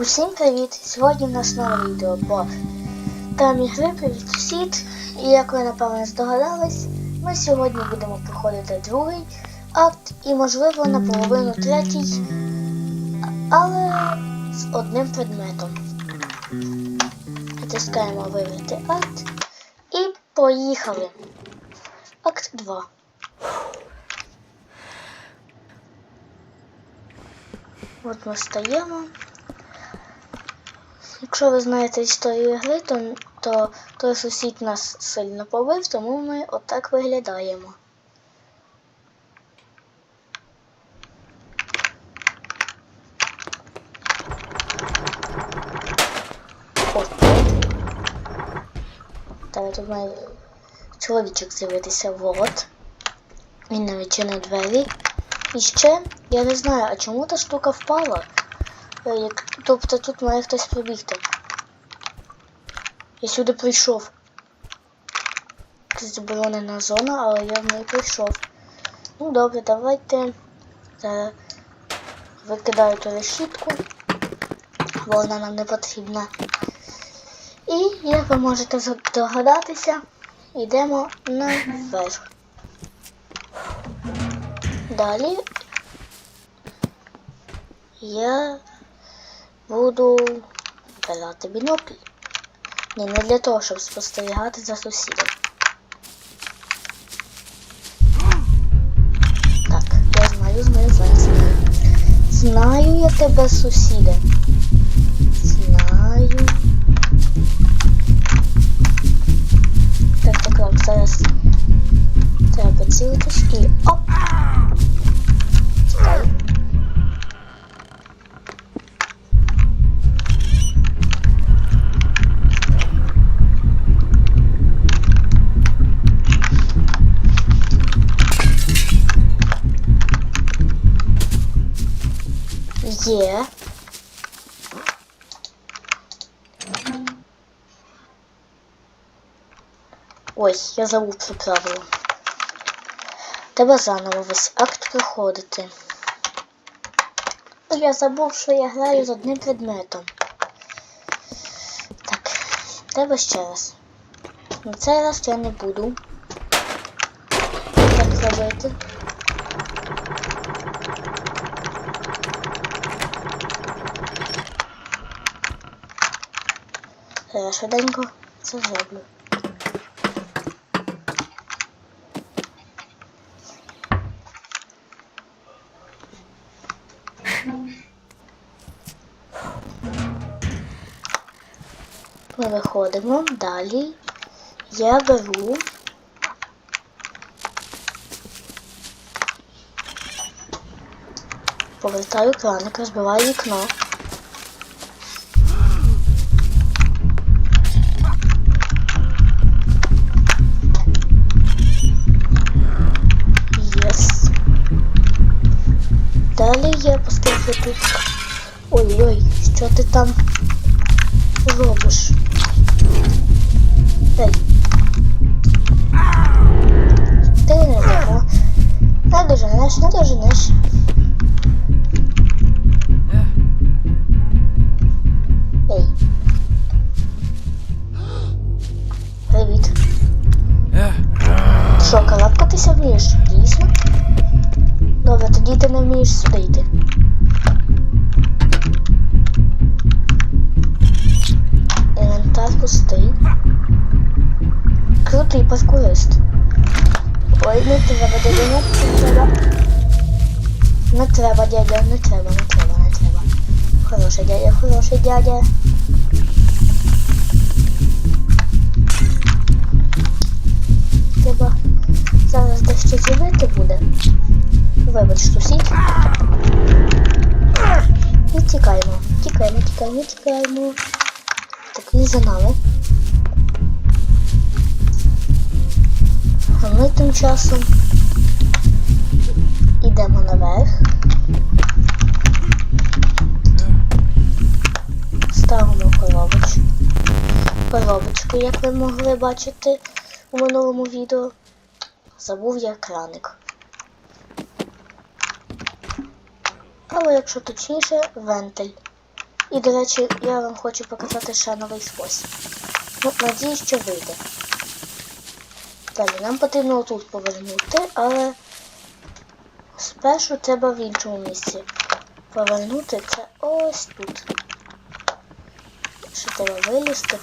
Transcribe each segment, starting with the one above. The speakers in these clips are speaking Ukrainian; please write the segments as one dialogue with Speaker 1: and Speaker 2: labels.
Speaker 1: Усім привіт! Сьогодні в нас нове відео по темі гри Привіт сусід. І як ви напевно здогадались, ми сьогодні будемо проходити другий акт і, можливо, наполовину третій, але з одним предметом. Натискаємо вибрати акт і поїхали. Акт 2. От ми стаємо. Якщо ви знаєте історію гри, то, то той сусід нас сильно побив, тому ми отак виглядаємо. От. Та тут має чоловічок з'явитися. Вот. Він навіть чинив двері. І ще, я не знаю, а чому та штука впала? Е, тобто тут має хтось пробігти. Я сюди прийшов. Заборонена зона, але я в неї прийшов. Ну добре, давайте зараз викидаю ту решітку, бо вона нам не потрібна. І, як ви можете здогадатися, йдемо наверх. Далі я буду брати бінокль. Ні, не для того, щоб спостерігати за сусідом. Так, я знаю, знаю, знаю, знаю. Я тебе, сусіде. Знаю. Так, так, так, зараз треба поцілитись і оп! Є. Ой, я забув про правило. Треба заново весь акт проходити. Я забув, що я граю з одним предметом. Так, треба ще раз. На цей раз я не буду так робити. Зараз швиденько це зроблю. Ми виходимо далі. Я беру. Повертаю краник, розбиваю вікно. Ой-ой, що ти там робиш? Ей. Ти не така. Не доженеш, не доженеш. Треба, дядя, не треба. Не треба, дядя, не треба, не треба, не треба. Хороший дядя, хороший дядя. Треба зараз дещо зробити буде. Вибач, сусід. І тікаємо. Тікаємо, тікаємо, тікаємо. Так, він за нами. А ми тим часом йдемо наверх. Ставимо коробочку. Коробочку, як ви могли бачити у минулому відео. Забув я краник. Або якщо точніше, вентиль. І, до речі, я вам хочу показати ще новий спосіб. Ну, надіюсь, що вийде. Далі, нам потрібно тут повернути, але спершу треба в іншому місці. Повернути це ось тут. Ще треба вилізти.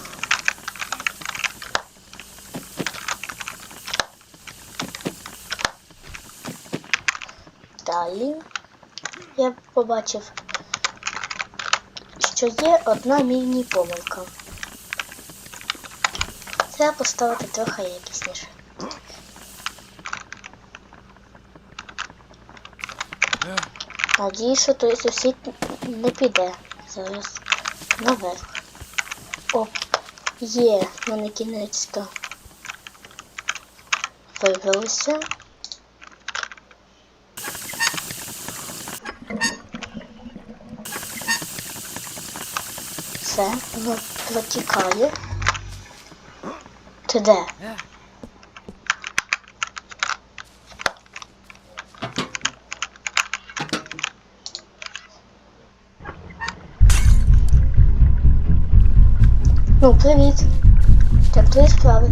Speaker 1: Далі я побачив, що є одна міні-помилка. Треба поставити трохи якісніше. Надію, що той сусід не піде зараз наверх. О, є, ну на кінець-то. Вибралися. Все, воно протікає. Ти де? Ну, привіт. Як твої справи?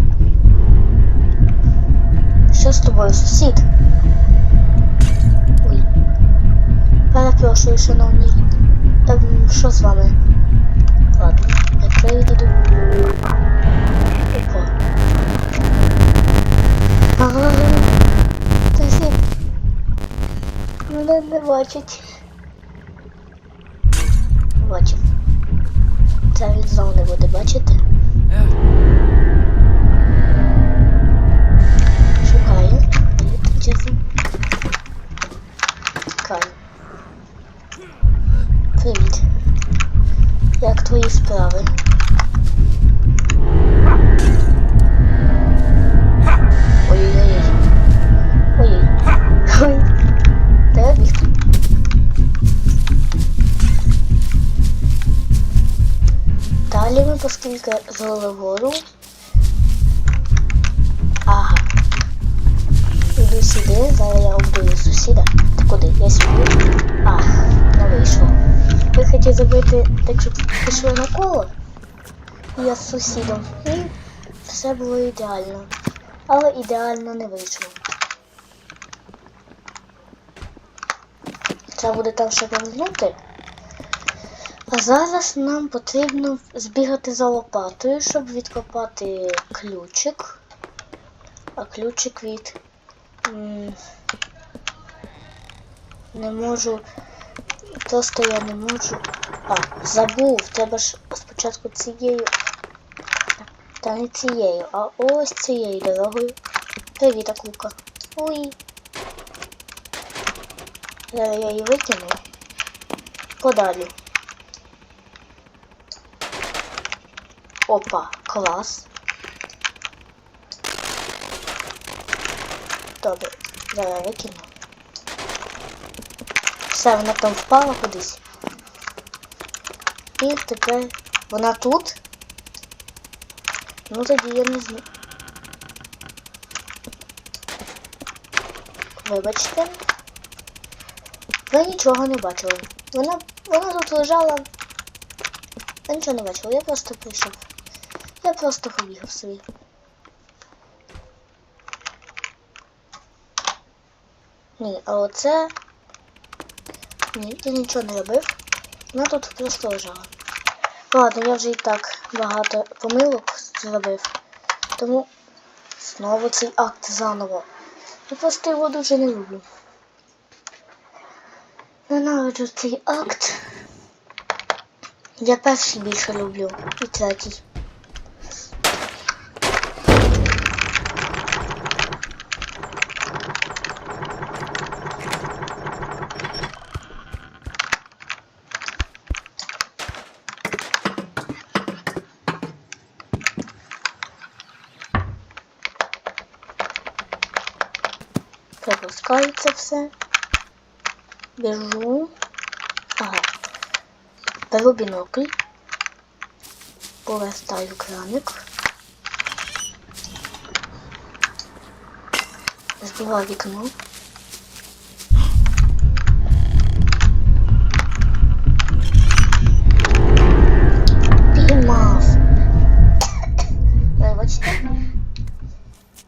Speaker 1: Що з тобою, сусід? Ой. Перепрошую, шановний. Ем, що з вами? Ладно, я їду. Опа. Ага. Сусід. Мене не бачить. Це він знову не буде бачити. Шукаю. Часом. Чекаю. Привіт. Як твої справи? Поскільки звели. Ага. Іду сюди, зараз я обдую сусіда. Ти куди? Я сюди. Ах, не вийшло. Ви хотіли зробити так, щоб пішли на коло. Я з сусідом. І все було ідеально. Але ідеально не вийшло. Треба буде там ще повернути. А зараз нам потрібно збігати за лопатою, щоб відкопати ключик. А ключик від. Не можу. Просто я не можу. А, забув. Треба ж спочатку цією. Та не цією, а ось цією дорогою. Привіт, Акулка. Ой. Зараз я її викину. Подалі. Опа, клас. Добре, зараз викину. Все, вона там впала кудись. І тепер вона тут. Ну тоді я не знаю. Вибачте. Ви нічого не бачили. Вона, вона тут лежала. Я нічого не бачила, я просто прийшов. Я просто побігав собі. Ні, а оце. Ні, я нічого не робив. Вона тут просто лежала. Ладно, я вже і так багато помилок зробив. Тому знову цей акт заново. Я просто його дуже не люблю. Ненавиджу цей акт. Я перший більше люблю і третій. сердце. Беру. Ага. Беру бінокль. Повертаю краник. Збиваю вікно. Піймав. Вибачте.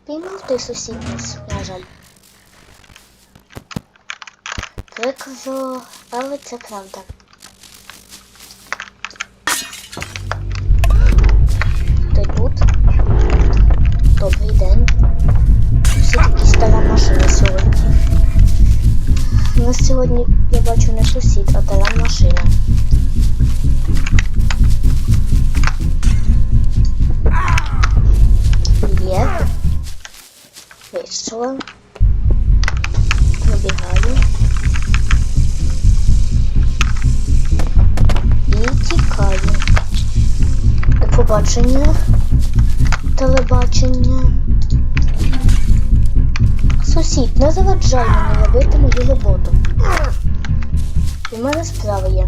Speaker 1: Піймав той сусідність, на жаль. Прикро, але це правда. Ти тут? Добрий день. Всі такі стара машина сьогодні. У нас сьогодні, я бачу, не сусід, а стара машина. Є. Вийшла. До побачення. Телебачення. Сусід, не заваджай мені робити мою роботу. У мене справа є.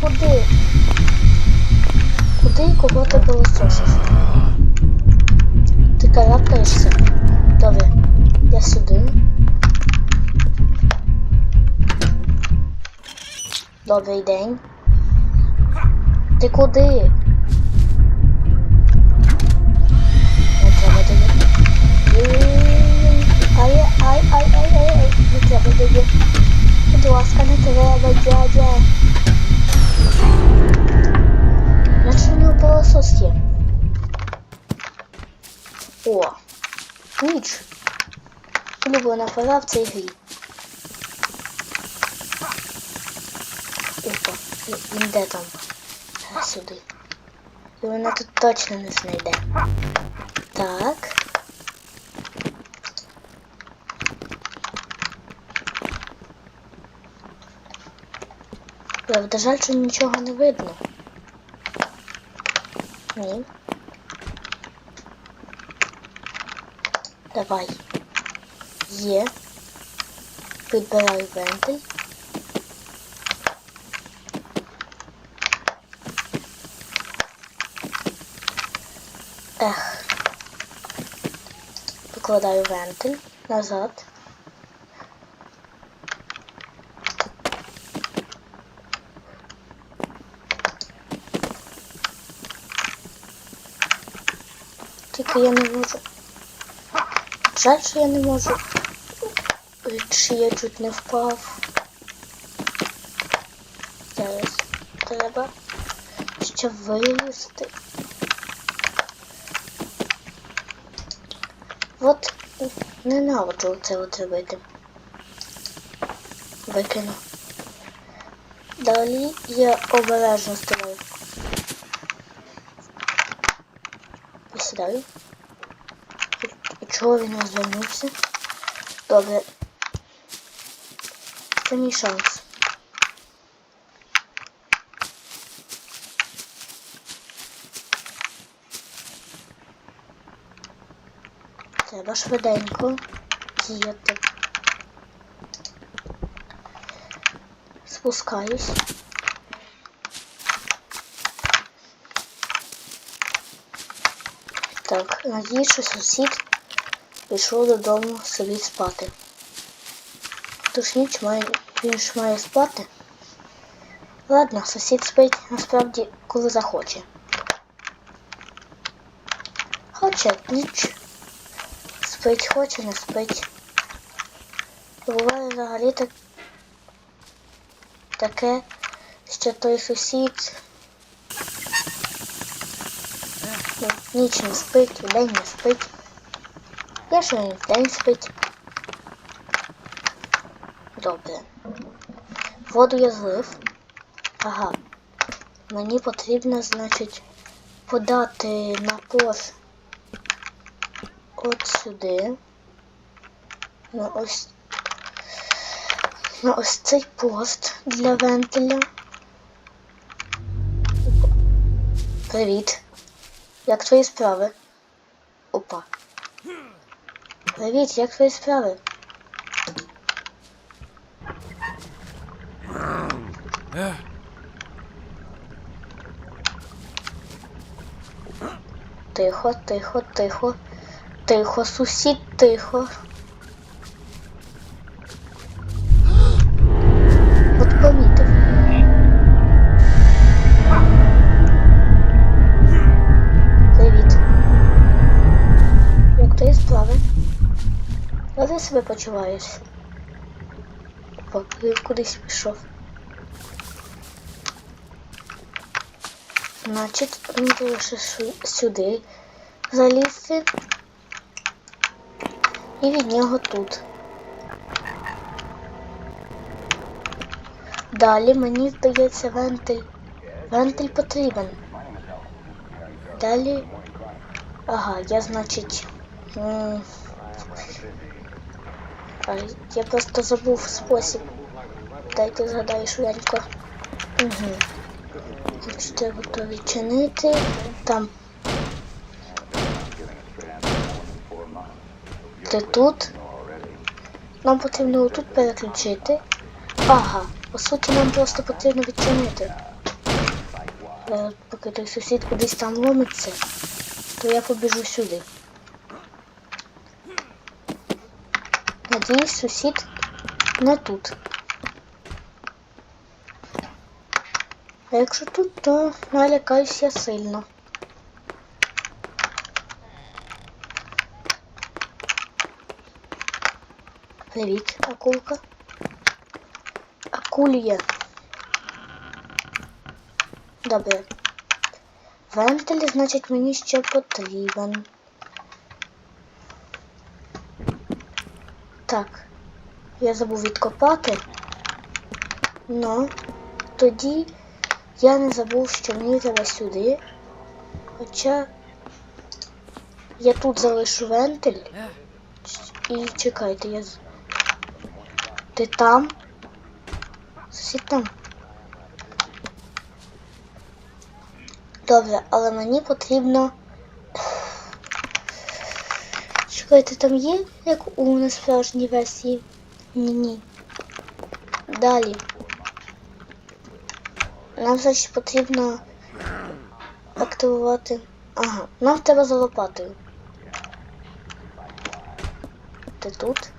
Speaker 1: Куди? Куди і кого ти пилососиш? Ти карабкаєшся? Добре, я сюди. Добрий день. Ти куди? Не треба тобі. Ой, Ай, ай, ай, ай, ай, ай. Не треба тобі. Будь ласка, не треба, дядя. Наче у нього пилосос є. О, ніч. Улюблена пора в цій грі. Опа, і- він там? Сюди. І вона тут точно не знайде. Так. Правда, жаль, що нічого не видно. Ні. Давай. Є. Підбираю вентиль. Ех. Викладаю вентиль назад. Тільки я не можу. Жаль, що я не можу. Чи я чуть не впав. Зараз треба ще вилізти. От ненавиджу це от робити. Викину. Далі я обережно стрілю. Посідаю. Чого він розвернувся? Добре. Це мій шанс. Треба швиденько діяти. Спускаюсь. Так, надіюсь, що сусід пішов додому собі спати. Тож ніч має, він ж має спати. Ладно, сусід спить насправді, коли захоче. Хоче ніч. Спить хоче, не спить. Буває взагалі так, таке, що той сусід ніч не спить, вдень не спить. Я що він вдень спить. Добре. Воду я злив. Ага. Мені потрібно, значить, подати на напор от сюди. На ось на ось цей пост для вентиля. Привіт. Як твої справи? Опа. Привіт, як твої справи? Тихо, тихо, тихо тихо, сусід тихо. От помітив. Привіт. Як ти сплави? А ти себе почуваєш? Опа, кудись пішов. Значить, він лише сюди залізти. І від нього тут. Далі мені здається вентиль. Вентиль потрібен. Далі. Ага, я значить. м, А, я просто забув спосіб. Дайте згадаю швиденько. Угу. Треба то відчинити. Там. Ти тут. Нам потрібно тут переключити. Ага, по суті, нам просто потрібно відчинити. Е, Поки той сусід кудись там ломиться, то я побіжу сюди. Надіюсь, сусід не тут. А якщо тут, то налякаюсь я сильно. Привіт, акулка. Акулія. Добре. Вентиль, значить, мені ще потрібен. Так. Я забув відкопати. Ну, тоді я не забув, що мені треба сюди. Хоча я тут залишу вентиль. І чекайте, я. Ти там? Сусід там. Добре, але мені потрібно. Чекайте, там є, як у насправжній версії? Ні-ні. Далі. Нам значить потрібно активувати. Ага, нам треба за лопатою. Ти тут?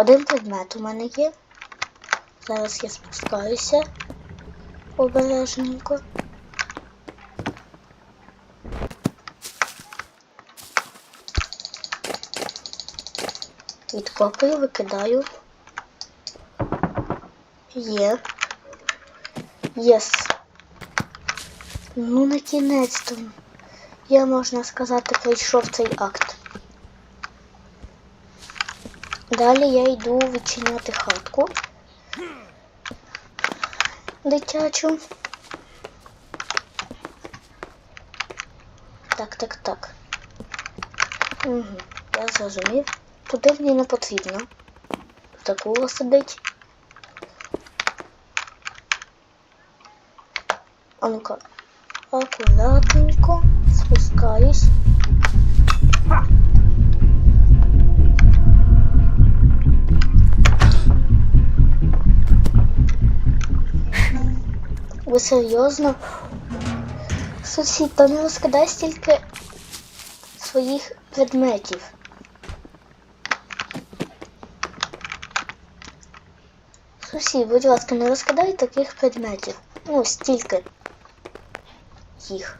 Speaker 1: Один предмет у мене є. Зараз я спускаюся обережненько. Відкопую, викидаю. Є. Єс. Ну, на кінець-то. Я, можна сказати, пройшов цей акт. Далі я йду відчиняти хатку. Дитячу. Так, так, так. Угу, я зрозумів. Туди мені не потрібно. Такого сидить. А ну-ка. Акуратненько спускаюсь. Ви серйозно? Сусід, та не розкидай стільки своїх предметів. Сусід, будь ласка, не розкидай таких предметів. Ну, стільки їх.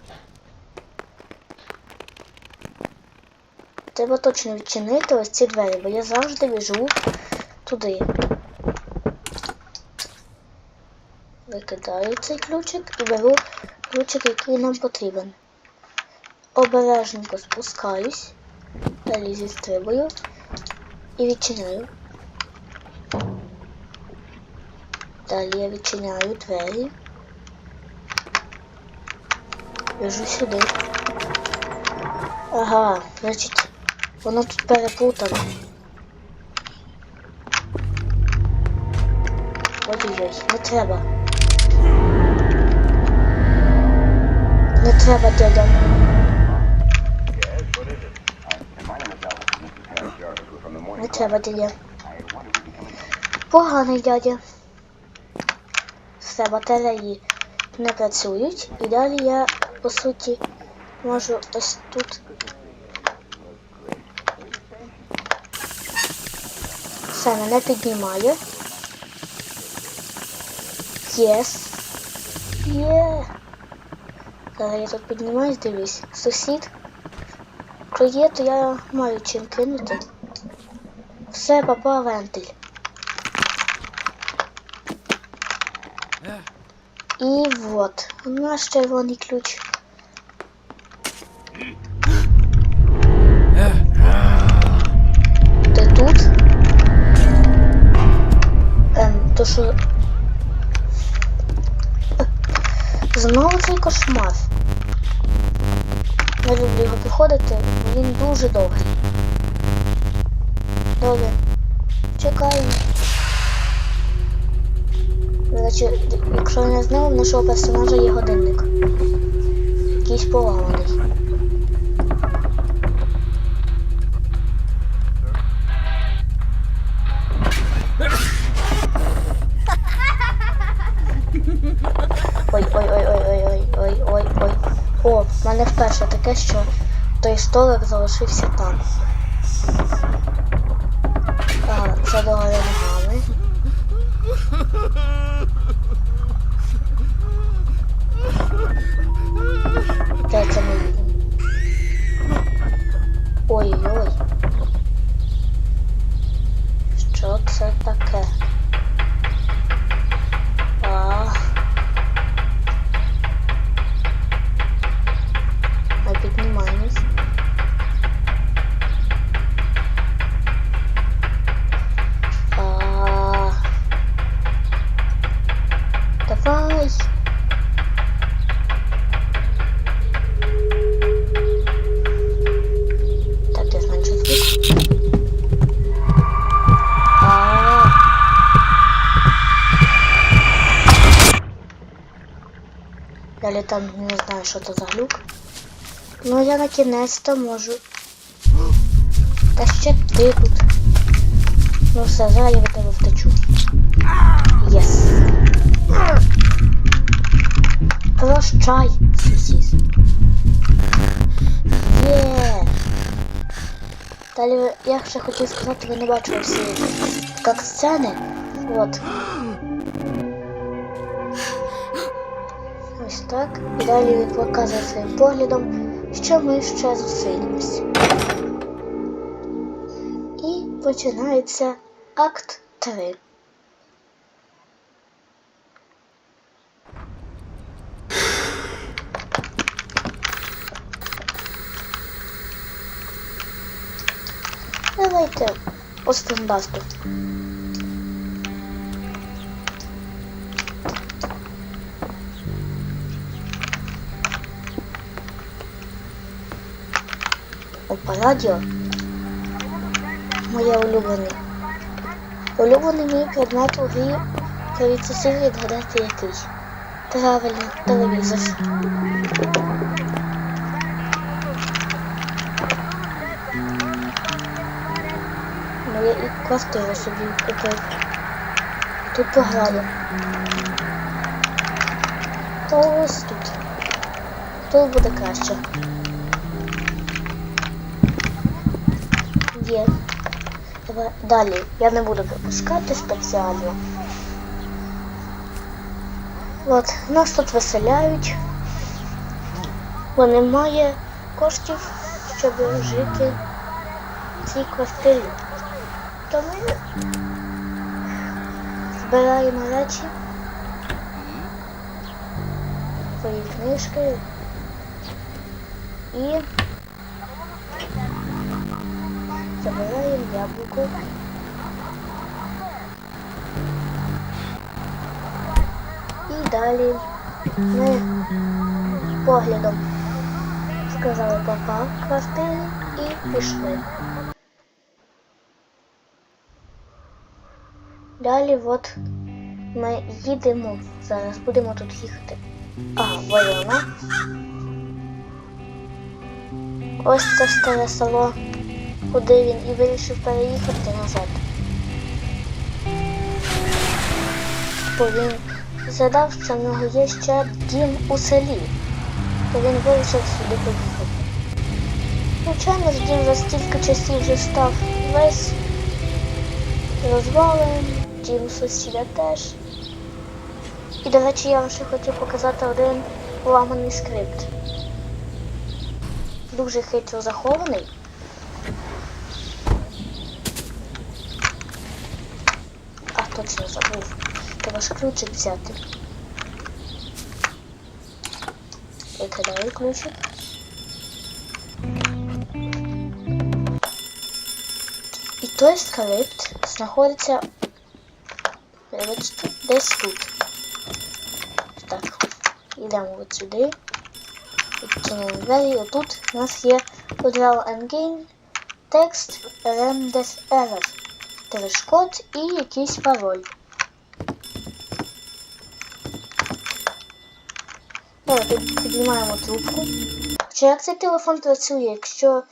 Speaker 1: Треба точно відчинити ось ці двері, бо я завжди біжу туди. Викидаю цей ключик і беру ключик, який нам потрібен. Обережненько спускаюсь, далі зістрибую і відчиняю. Далі я відчиняю двері. Біжу сюди. Ага, значить, воно тут переплутано. Ой-ой-ой, не треба. Не треба, дядя.
Speaker 2: We can make
Speaker 1: Поганий дядя. Все, батареї не працюють. І далі я, по суті, можу ось тут. Все, мене піднімає. Єс. Зараз я тут піднімаюсь, дивлюсь. Сусід. Якщо є, то я маю чим кинути. Все, попав вентиль. І вот. Нас червоний ключ. Ти тут? Ем, то що. Знову цей кошмар. Я люблю його проходити, він дуже довгий. Добре. Чекаємо. До речі, якщо не знав, нашого персонажа є годинник. Якийсь поламаний. Мене вперше таке, що той столик залишився там. А, це догори. Знаю, що це за глюк. Ну я на кінець-то можу. Та ще ти тут. Ну все, зараз я від тебе втечу. Єс. Прощай, сусіс. Є. Далі я ще хотів сказати, ви не бачили всі як сцени. От. Так. І далі він показує своїм поглядом, що ми ще зустрінемось. І починається акт 3. Давайте по стандарту. Опа, радіо. Моє улюблене. Улюблений мій предмет у грі керується силі відгадати який. Правильно, телевізор. Ну і квартиру собі купив. Тут пограю. То ось тут. Тут буде краще. Є. Давай далі. Я не буду пропускати спеціально. От, нас тут веселяють. Бо немає коштів, щоб жити в цій квартирі. То ми збираємо речі, свої книжки і забираємо яблуко. І далі ми поглядом сказали папа квартирі і пішли. Далі от ми їдемо. Зараз будемо тут їхати. А, Войона. Ось це старе село, куди він і вирішив переїхати назад. Бо він згадав, що в нього є ще дім у селі, то він вирішив сюди поїхати. Звичайно ж, дім за стільки часів вже став весь розвалений, дім сусіда теж. І, до речі, я вам ще хочу показати один поламаний скрипт. Дуже хитро захований. А, точно забув. Треба ж ключик взяти. Викидаю ключик. І той скрипт знаходиться вибачте, десь тут. Так, йдемо от сюди. Відчиняємо двері. І тут у нас є Udral Engine, текст RMDES Error, перешкод і якийсь пароль. Давайте піднімаємо трубку. Чи як цей телефон працює, якщо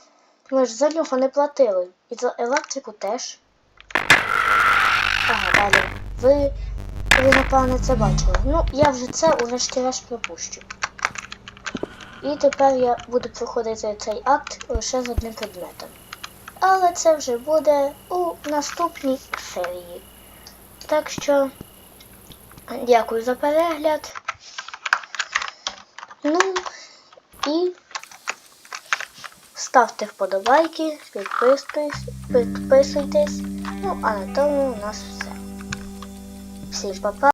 Speaker 1: ми ж за нього не платили? І за електрику теж. Ага, далі. Ви, ви напевне, це бачили. Ну, я вже це урешті-решт пропущу. І тепер я буду проходити цей акт лише з одним предметом. Але це вже буде у наступній серії. Так що, дякую за перегляд. Ну і ставте вподобайки, підписуйтесь, підписуйтесь. Ну, а на тому у нас все. Всім па-па.